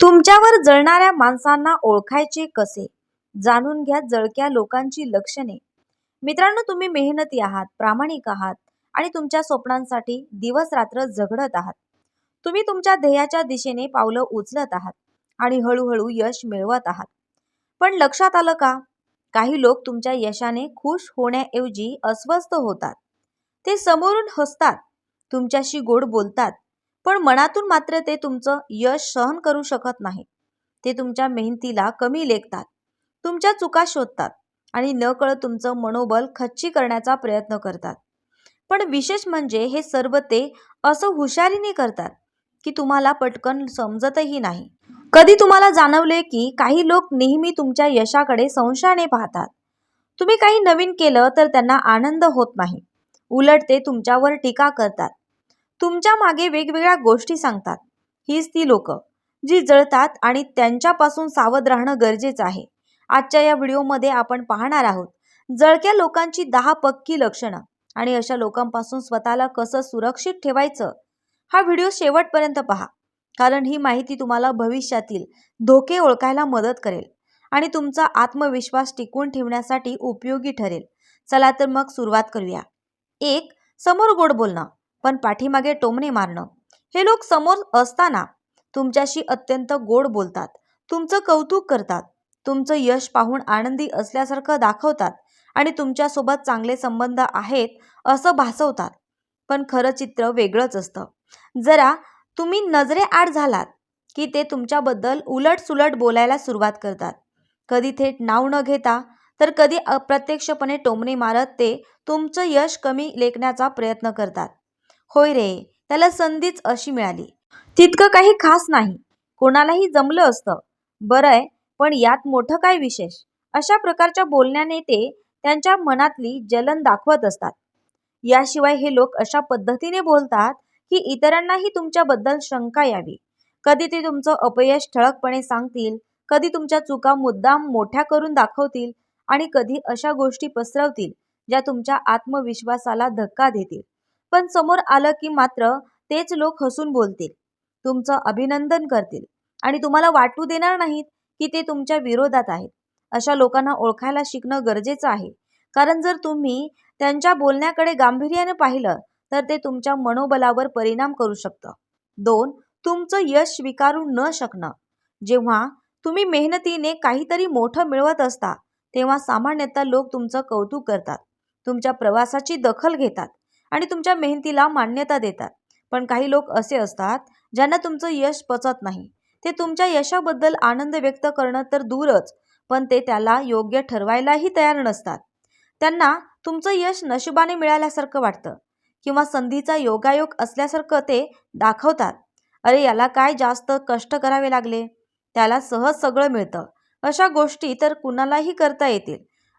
तुमच्यावर जळणाऱ्या माणसांना ओळखायचे कसे? जाणून घ्या जळक्या लोकांची लक्षणे. मित्रांनो तुम्ही मेहनती आहात प्रामाणिक आहात आणि तुमच्या स्वप्नांसाठी दिवस रात्र झगडत आहात. तुम्ही तुमच्या ध्येयाच्या दिशेने पावलं उचलत आहात आणि हळूहळू यश मिळवत आहात. पण लक्षात आलं का? काही लोक तुमच्या यशाने खुश होण्याऐवजी अस्वस्थ होतात. ते समोरून हसतात तुमच्याशी गोड बोलतात पण मनातून मात्र ते तुमचं यश सहन करू शकत नाही ते तुमच्या मेहनतीला कमी लेखतात. तुमच्या चुका शोधतात आणि न कळत तुमचं मनोबल खच्ची करण्याचा प्रयत्न करतात. पण विशेष म्हणजे हे सर्व ते असं हुशारीने करतात की तुम्हाला पटकन समजतही नाही. कधी तुम्हाला जाणवले की काही लोक नेहमी तुमच्या यशाकडे संशयाने पाहतात. तुम्ही काही नवीन केलं तर त्यांना आनंद होत नाही. उलट ते तुमच्यावर टीका करतात. तुमच्या मागे वेगवेगळ्या गोष्टी सांगतात. हीच ती लोक जी जळतात आणि त्यांच्यापासून सावध राहणं गरजेचं आहे. आजच्या या व्हिडिओमध्ये आपण पाहणार आहोत जळक्या लोकांची दहा पक्की लक्षणं आणि अशा लोकांपासून स्वतःला कसं सुरक्षित ठेवायचं हा व्हिडिओ शेवटपर्यंत पहा. कारण ही माहिती तुम्हाला भविष्यातील धोके ओळखायला मदत करेल आणि तुमचा आत्मविश्वास टिकवून ठेवण्यासाठी उपयोगी ठरेल. चला तर मग सुरुवात करूया. एक समोर गोड बोलणं. पण पाठीमागे टोमणे मारणं. हे लोक समोर असताना तुमच्याशी अत्यंत गोड बोलतात. तुमचं कौतुक करतात. तुमचं यश पाहून आनंदी असल्यासारखं दाखवतात आणि तुमच्यासोबत चांगले संबंध आहेत असं भासवतात. पण खरं चित्र वेगळंच असतं. जरा तुम्ही नजरेआड झालात की ते तुमच्याबद्दल उलटसुलट बोलायला सुरुवात करतात. कधी थेट नाव न घेता तर कधी अप्रत्यक्षपणे टोमणे मारत ते तुमचं यश कमी लेखण्याचा प्रयत्न करतात. होय रे त्याला संधीच अशी मिळाली. तितकं काही खास नाही कोणालाही जमलं असतं. बरं आहे पण यात मोठं काय विशेष? अशा प्रकारच्या बोलण्याने ते त्यांच्या मनातली जलन दाखवत असतात. याशिवाय हे लोक अशा पद्धतीने बोलतात की इतरांनाही तुमच्याबद्दल शंका यावी. कधी ते तुमचं अपयश ठळकपणे सांगतील कधी तुमच्या चुका मुद्दाम मोठ्या करून दाखवतील आणि कधी अशा गोष्टी पसरवतील ज्या तुमच्या आत्मविश्वासाला धक्का देतील. पण समोर आलं की मात्र तेच लोक हसून बोलतील. तुमचं अभिनंदन करतील. आणि तुम्हाला वाटू देणार नाहीत की ते तुमच्या विरोधात आहेत. अशा लोकांना ओळखायला शिकणं गरजेचं आहे. कारण जर तुम्ही त्यांच्या बोलण्याकडे गांभीर्याने पाहिलं तर ते तुमच्या मनोबलावर परिणाम करू शकतं. दोन तुमचं यश स्वीकारू न शकणं. जेव्हा तुम्ही मेहनतीने काहीतरी मोठं मिळवत असता तेव्हा सामान्यतः लोक तुमचं कौतुक करतात. तुमच्या प्रवासाची दखल घेतात. आणि तुमच्या मेहनतीला मान्यता देतात. पण काही लोक असे असतात ज्यांना तुमचं यश पचत नाही. ते तुमच्या यशाबद्दल आनंद व्यक्त करणं तर दूरच पण ते त्याला योग्य ठरवायलाही तयार नसतात. त्यांना तुमचं यश नशिबाने मिळाल्यासारखं वाटतं किंवा संधीचा योगायोग असल्यासारखं ते दाखवतात. अरे याला काय जास्त कष्ट करावे लागले? त्याला सहज सगळं मिळतं. अशा गोष्टी तर कुणालाही करता येतील.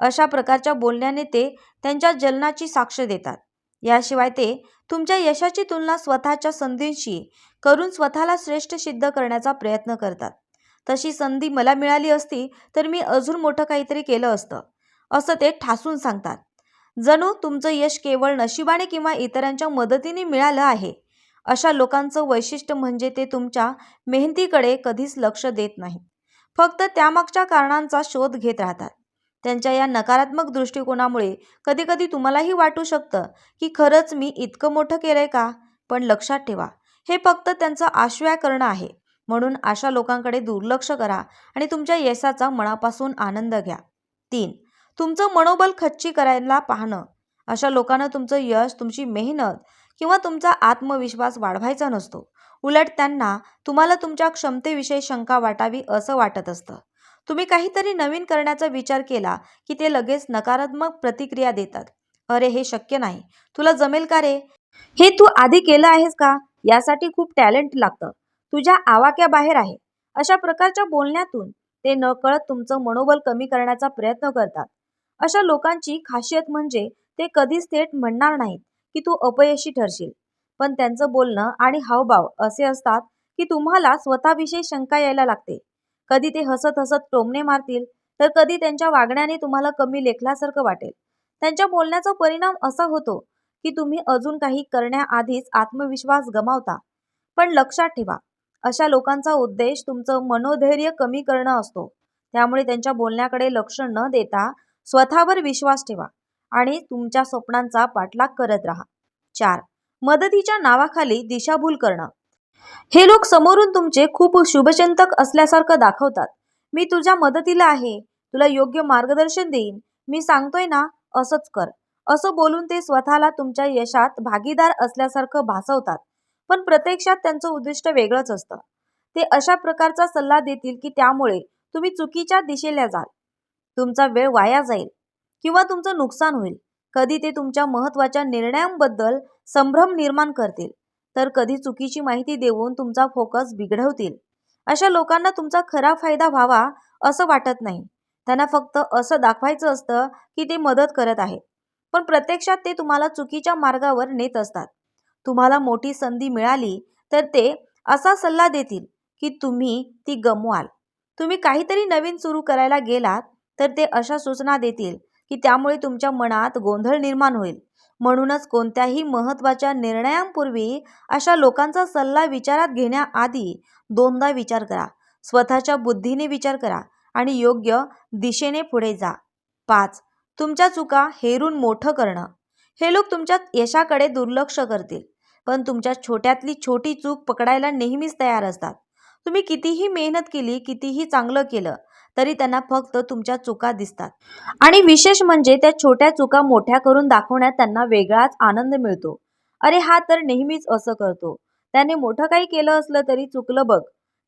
अशा प्रकारच्या बोलण्याने ते त्यांच्या जलनाची साक्ष देतात. याशिवाय ते तुमच्या यशाची तुलना स्वतःच्या संधींशी करून स्वतःला श्रेष्ठ सिद्ध करण्याचा प्रयत्न करतात. तशी संधी मला मिळाली असती तर मी अजून मोठं काहीतरी केलं असतं असं ते ठासून सांगतात. जणू तुमचं यश केवळ नशिबाने किंवा इतरांच्या मदतीने मिळालं आहे अशा लोकांचं वैशिष्ट्य म्हणजे ते तुमच्या मेहनतीकडे कधीच लक्ष देत नाहीत. फक्त त्यामागच्या कारणांचा शोध घेत राहतात. त्यांच्या या नकारात्मक दृष्टिकोनामुळे कधीकधी तुम्हालाही वाटू शकतं की खरंच मी इतकं मोठं केलंय का? पण लक्षात ठेवा हे फक्त त्यांचं आश्वया करणं आहे. म्हणून अशा लोकांकडे दुर्लक्ष करा आणि तुमच्या यशाचा मनापासून आनंद घ्या. तीन तुमचं मनोबल खच्ची करायला पाहणं. अशा लोकांना तुमचं यश तुमची मेहनत किंवा तुमचा आत्मविश्वास वाढवायचा नसतो. उलट त्यांना तुम्हाला तुमच्या क्षमतेविषयी शंका वाटावी असं वाटत असतं. तुम्ही काहीतरी नवीन करण्याचा विचार केला की ते लगेच नकारात्मक प्रतिक्रिया देतात. अरे हे शक्य नाही. तुला जमेल का रे? हे तू आधी केलं आहेस का? यासाठी खूप टॅलेंट लागतं. तुझ्या आवाक्या बाहेर आहे. अशा प्रकारच्या बोलण्यातून ते नकळत तुमचं मनोबल कमी करण्याचा प्रयत्न करतात. अशा लोकांची खासियत म्हणजे ते कधीच थेट म्हणणार नाहीत की तू अपयशी ठरशील. पण त्यांचं बोलणं आणि हावभाव असे असतात की तुम्हाला स्वतःविषयी शंका यायला लागते. कधी ते हसत हसत टोमणे मारतील तर कधी त्यांच्या वागण्याने तुम्हाला कमी लेखल्यासारखं वाटेल. त्यांच्या बोलण्याचा परिणाम असा होतो की तुम्ही अजून काही करण्याआधीच आत्मविश्वास गमावता. पण लक्षात ठेवा अशा लोकांचा उद्देश तुमचं मनोधैर्य कमी करणं असतो. त्यामुळे त्यांच्या बोलण्याकडे लक्ष न देता स्वतःवर विश्वास ठेवा आणि तुमच्या स्वप्नांचा पाठलाग करत राहा. चार मदतीच्या नावाखाली दिशाभूल करणं. हे लोक समोरून तुमचे खूप शुभचिंतक असल्यासारखं दाखवतात. मी तुझ्या मदतीला आहे. तुला योग्य मार्गदर्शन देईन. मी सांगतोय ना असंच कर. असं बोलून ते स्वतःला तुमच्या यशात भागीदार असल्यासारखं भासवतात. पण प्रत्यक्षात त्यांचं उद्दिष्ट वेगळंच असतं. ते अशा प्रकारचा सल्ला देतील की त्यामुळे तुम्ही चुकीच्या दिशेला जाल. तुमचा वेळ वाया जाईल. किंवा तुमचं नुकसान होईल. कधी ते तुमच्या महत्त्वाच्या निर्णयांबद्दल संभ्रम निर्माण करतील. तर कधी चुकीची माहिती देऊन तुमचा फोकस बिघडवतील. अशा लोकांना तुमचा खरा फायदा व्हावा असं वाटत नाही. त्यांना फक्त असं दाखवायचं असतं की ते मदत करत आहेत. पण प्रत्यक्षात ते तुम्हाला चुकीच्या मार्गावर नेत असतात. तुम्हाला मोठी संधी मिळाली तर ते असा सल्ला देतील की तुम्ही ती गमवाल. तुम्ही काहीतरी नवीन सुरू करायला गेलात तर ते अशा सूचना देतील की त्यामुळे तुमच्या मनात गोंधळ निर्माण होईल. म्हणूनच कोणत्याही महत्त्वाच्या निर्णयांपूर्वी अशा लोकांचा सल्ला विचारात घेण्याआधी दोनदा विचार करा. स्वतःच्या बुद्धीने विचार करा आणि योग्य दिशेने पुढे जा. पाच तुमच्या चुका हेरून मोठं करणं. हे लोक तुमच्या यशाकडे दुर्लक्ष करतील पण तुमच्या छोट्यातली छोटी चूक पकडायला नेहमीच तयार असतात. तुम्ही कितीही मेहनत केली कितीही चांगलं केलं तरी त्यांना फक्त तुमच्या चुका दिसतात. आणि विशेष म्हणजे त्या छोट्या चुका मोठ्या करून दाखवण्यात त्यांना वेगळाच आनंद मिळतो. अरे हा तर नेहमीच असं करतो. त्याने मोठं काही केलं असलं तरी चुकलं बघ.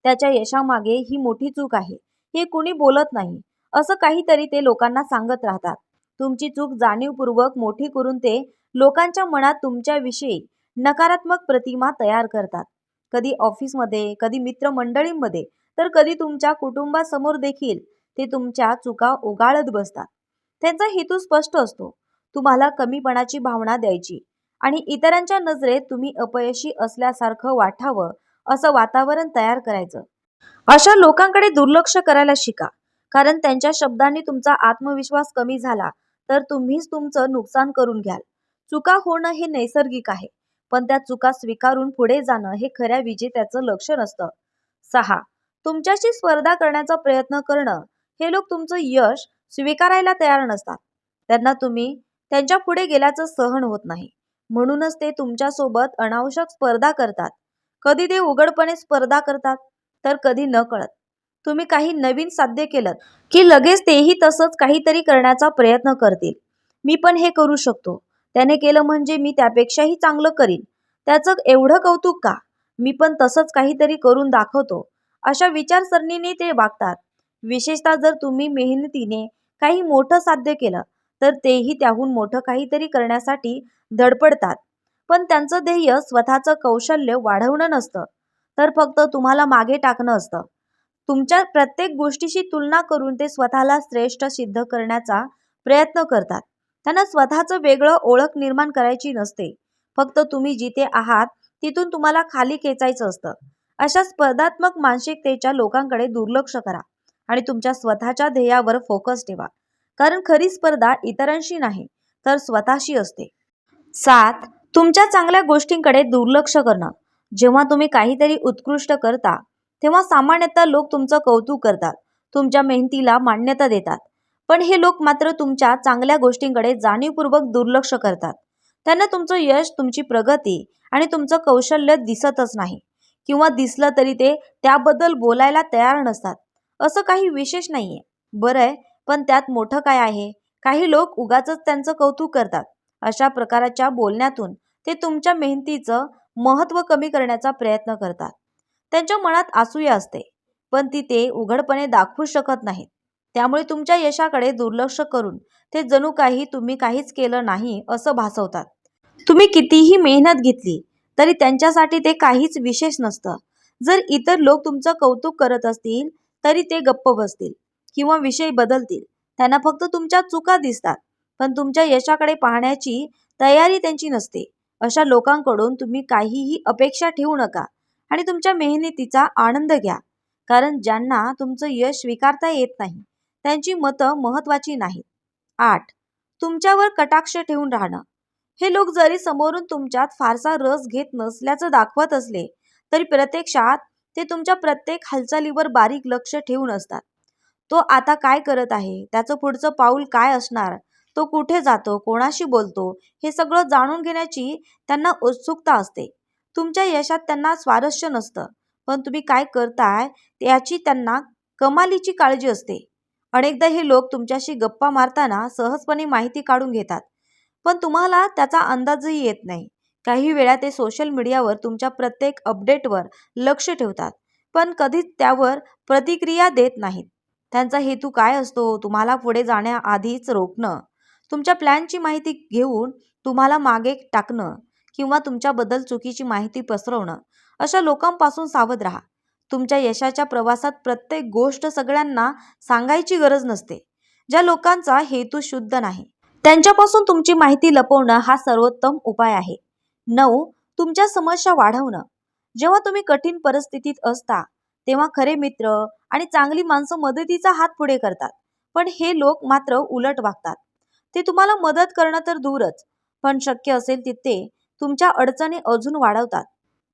त्याच्या यशामागे ही मोठी चूक आहे. हे कुणी बोलत नाही. असं काहीतरी ते लोकांना सांगत राहतात. तुमची चूक जाणीवपूर्वक मोठी करून ते लोकांच्या मनात तुमच्याविषयी नकारात्मक प्रतिमा तयार करतात. कधी ऑफिसमध्ये कधी मित्रमंडळींमध्ये तर कधी तुमच्या कुटुंबासमोर देखील ते तुमच्या चुका उगाळत बसतात. त्यांचा हेतू स्पष्ट असतो. तुम्हाला कमीपणाची भावना द्यायची आणि इतरांच्या नजरेत तुम्ही अपयशी असल्यासारखं वाटावं असं वातावरण तयार करायचं. अशा लोकांकडे दुर्लक्ष करायला शिका कारण त्यांच्या शब्दांनी तुमचा आत्मविश्वास कमी झाला तर तुम्हीच तुमचं नुकसान करून घ्याल. चुका होणं हे नैसर्गिक आहे पण त्या चुका स्वीकारून पुढे जाणं हे खऱ्या विजेत्याचं लक्षण असतं. सहा तुमच्याशी स्पर्धा करण्याचा प्रयत्न करणं हे लोक तुमचं यश स्वीकारायला तयार नसतात. त्यांना तुम्ही त्यांच्या पुढे गेल्याचं सहन होत नाही. म्हणूनच ते तुमच्यासोबत अनावश्यक स्पर्धा करतात. कधी ते उघडपणे स्पर्धा करतात तर कधी न कळत तुम्ही काही नवीन साध्य केलं की लगेच तेही तसंच काहीतरी करण्याचा प्रयत्न करतील. मी पण हे करू शकतो. त्याने केलं म्हणजे मी त्यापेक्षाही चांगलं करीन. त्याचं एवढं कौतुक का? मी पण तसंच काहीतरी करून दाखवतो. अशा विचारसरणीने ते वागतात. विशेषतः जर तुम्ही मेहनतीने काही मोठं साध्य केलं तर तेही त्याहून मोठं काहीतरी करण्यासाठी धडपडतात. पण त्यांचं ध्येय स्वतःचं कौशल्य वाढवणं नसतं तर फक्त तुम्हाला मागे टाकणं असतं. तुमच्या प्रत्येक गोष्टीशी तुलना करून ते स्वतःला श्रेष्ठ सिद्ध करण्याचा प्रयत्न करतात. त्यांना स्वतःचं वेगळं ओळख निर्माण करायची नसते. फक्त तुम्ही जिथे आहात तिथून तुम्हाला खाली खेचायचं असतं. अशा स्पर्धात्मक मानसिकतेच्या लोकांकडे दुर्लक्ष करा आणि तुमच्या स्वतःच्या ध्येयावर फोकस ठेवा. कारण खरी स्पर्धा इतरांशी नाही तर स्वतःशी असते. सात तुमच्या चांगल्या गोष्टींकडे दुर्लक्ष करणं. जेव्हा तुम्ही काहीतरी उत्कृष्ट करता तेव्हा सामान्यतः लोक तुमचं कौतुक करतात तुमच्या मेहनतीला मान्यता देतात. पण हे लोक मात्र तुमच्या चांगल्या गोष्टींकडे जाणीवपूर्वक दुर्लक्ष करतात. त्यांना तुमचं यश तुमची प्रगती आणि तुमचं कौशल्य दिसतच नाही. किंवा दिसलं तरी ते त्याबद्दल बोलायला तयार नसतात. असं काही विशेष नाहीये. बरं आहे पण त्यात मोठं काय आहे? काही लोक उगाच त्यांचं कौतुक करतात. अशा प्रकाराच्या बोलण्यातून ते तुमच्या मेहनतीचं महत्त्व कमी करण्याचा प्रयत्न करतात. त्यांच्या मनात आसूया असते पण ती ते उघडपणे दाखवू शकत नाहीत. त्यामुळे तुमच्या यशाकडे दुर्लक्ष करून ते जणू काही तुम्ही काहीच केलं नाही असं भासवतात. तुम्ही कितीही मेहनत घेतली तरी त्यांच्यासाठी ते काहीच विशेष नसतं. जर इतर लोक तुमचं कौतुक करत असतील तरी ते गप्प बसतील किंवा विषय बदलतील. त्यांना फक्त तुमच्या चुका दिसतात पण तुमच्या यशाकडे पाहण्याची तयारी त्यांची नसते. अशा लोकांकडून तुम्ही काहीही अपेक्षा ठेवू नका आणि तुमच्या मेहनतीचा आनंद घ्या. कारण ज्यांना तुमचं यश स्वीकारता येत नाही त्यांची मतं महत्त्वाची नाहीत. आठ. तुमच्यावर कटाक्ष ठेवून राहणं. हे लोक जरी समोरून तुमच्यात फारसा रस घेत नसल्याचं दाखवत असले तरी प्रत्यक्षात ते तुमच्या प्रत्येक हालचालीवर बारीक लक्ष ठेवून असतात. तो आता काय करत आहे? त्याचं पुढचं पाऊल काय असणार? तो कुठे जातो? कोणाशी बोलतो? हे सगळं जाणून घेण्याची त्यांना उत्सुकता असते. तुमच्या यशात त्यांना स्वारस्य नसतं. पण तुम्ही काय करताय? याची त्यांना कमालीची काळजी असते. अनेकदा हे लोक तुमच्याशी गप्पा मारताना सहजपणे माहिती काढून घेतात. पण तुम्हाला त्याचा अंदाजही येत नाही. काही वेळा ते सोशल मीडियावर तुमच्या प्रत्येक अपडेटवर लक्ष ठेवतात पण कधीच त्यावर प्रतिक्रिया देत नाहीत. त्यांचा हेतू काय असतो? तुम्हाला पुढे जाण्याआधीच रोखणं. तुमच्या प्लॅनची माहिती घेऊन तुम्हाला मागे टाकणं किंवा तुमच्याबद्दल चुकीची माहिती पसरवणं अशा लोकांपासून सावध राहा. तुमच्या यशाच्या प्रवासात प्रत्येक गोष्ट सगळ्यांना सांगायची गरज नसते. ज्या लोकांचा हेतू शुद्ध नाही त्यांच्यापासून तुमची माहिती लपवणं हा सर्वोत्तम उपाय आहे. नऊ तुमच्या समस्या वाढवणं. जेव्हा तुम्ही कठीण परिस्थितीत असता तेव्हा खरे मित्र आणि चांगली माणसं मदतीचा हात पुढे करतात. पण हे लोक मात्र उलट वागतात. ते तुम्हाला मदत करणं तर दूरच पण शक्य असेल तिथे तुमच्या अडचणी अजून वाढवतात.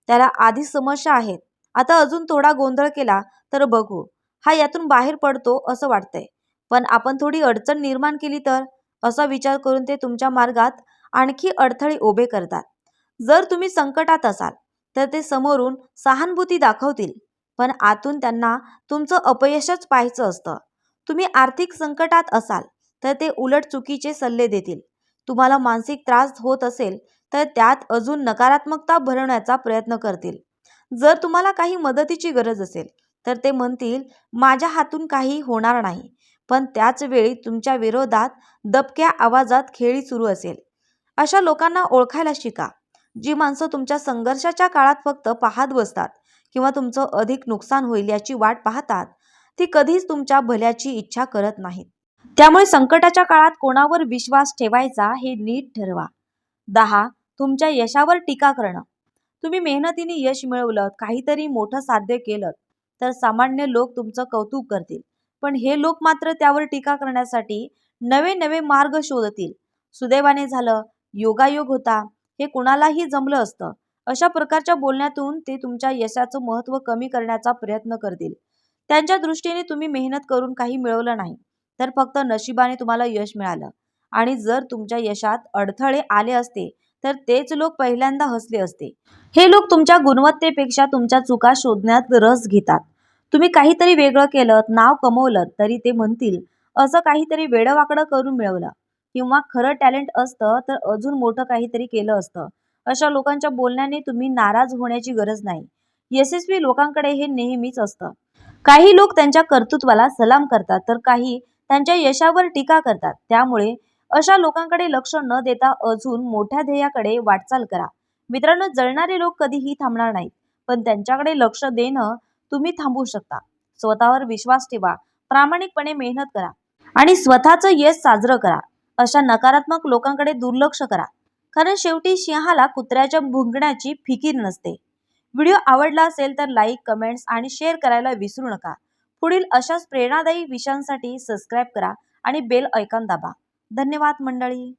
त्याला आधी समस्या आहेत. आता अजून थोडा गोंधळ केला तर बघू. हा यातून बाहेर पडतो असं वाटतंय. पण आपण थोडी अडचण निर्माण केली तर? असा विचार करून ते तुमच्या मार्गात आणखी अडथळे उभे करतात. जर तुम्ही संकटात असाल तर ते समोरून सहानुभूती दाखवतील. पण आतून त्यांना तुमचं अपयशच पाहायचं असतं. तुम्ही आर्थिक संकटात असाल तर ते उलट चुकीचे सल्ले देतील. तुम्हाला मानसिक त्रास होत असेल तर त्यात अजून नकारात्मकता भरवण्याचा प्रयत्न करतील. जर तुम्हाला काही मदतीची गरज असेल तर ते म्हणतील माझ्या हातून काही होणार नाही. पण त्याच वेळी तुमच्या विरोधात दबक्या आवाजात खेळी सुरू असेल. अशा लोकांना ओळखायला शिका. जी माणसं तुमच्या संघर्षाच्या काळात फक्त पाहत बसतात किंवा तुमचं अधिक नुकसान होईल याची वाट पाहतात ती कधीच तुमच्या भल्याची इच्छा करत नाहीत. त्यामुळे संकटाच्या काळात कोणावर विश्वास ठेवायचा हे नीट ठरवा. दहा तुमच्या यशावर टीका करणं. तुम्ही मेहनतीने यश मिळवलं काहीतरी मोठं साध्य केलं तर सामान्य लोक तुमचं कौतुक करतील. पण हे लोक मात्र त्यावर टीका करण्यासाठी नवे नवे मार्ग शोधतील. सुदैवाने झालं योगायोग होता हे कुणालाही जमलं असतं. अशा प्रकारच्या बोलण्यातून ते तुमच्या यशाचं महत्त्व कमी करण्याचा प्रयत्न करतील. त्यांच्या दृष्टीने तुम्ही मेहनत करून काही मिळवलं नाही तर फक्त नशिबाने तुम्हाला यश मिळालं. आणि जर तुमच्या यशात अडथळे आले असते तर तेच लोक पहिल्यांदा हसले असते. हे लोक तुमच्या गुणवत्तेपेक्षा तुमच्या चुका शोधण्यात रस घेतात. तुम्ही काहीतरी वेगळं केलं नाव कमवलं तरी ते म्हणतील असं काहीतरी वेडवाकडं करून मिळवलं. किंवा खरं टॅलेंट असतं तर अजून मोठं काहीतरी केलं असतं. अशा लोकांच्या बोलण्याने तुम्ही नाराज होण्याची गरज नाही. यशस्वी लोकांकडे हे नेहमीच असतं. काही लोक त्यांच्या कर्तृत्वाला सलाम करतात तर काही त्यांच्या यशावर टीका करतात. त्यामुळे अशा लोकांकडे लक्ष न देता अजून मोठ्या ध्येयाकडे वाटचाल करा. मित्रांनो जळणारे लोक कधीही थांबणार नाहीत पण त्यांच्याकडे लक्ष देणं तुम्ही थांबवू शकता. स्वतःवर विश्वास ठेवा. प्रामाणिकपणे मेहनत करा. आणि स्वतःचं यश साजरं करा. अशा नकारात्मक लोकांकडे दुर्लक्ष करा. कारण शेवटी सिंहाला कुत्र्याच्या भुंकण्याची फिकीर नसते. व्हिडिओ आवडला असेल तर लाईक कमेंट्स आणि शेअर करायला विसरू नका. पुढील अशाच प्रेरणादायी विषयांसाठी सबस्क्राईब करा आणि बेल ऐकॉन दाबा. धन्यवाद मंडळी.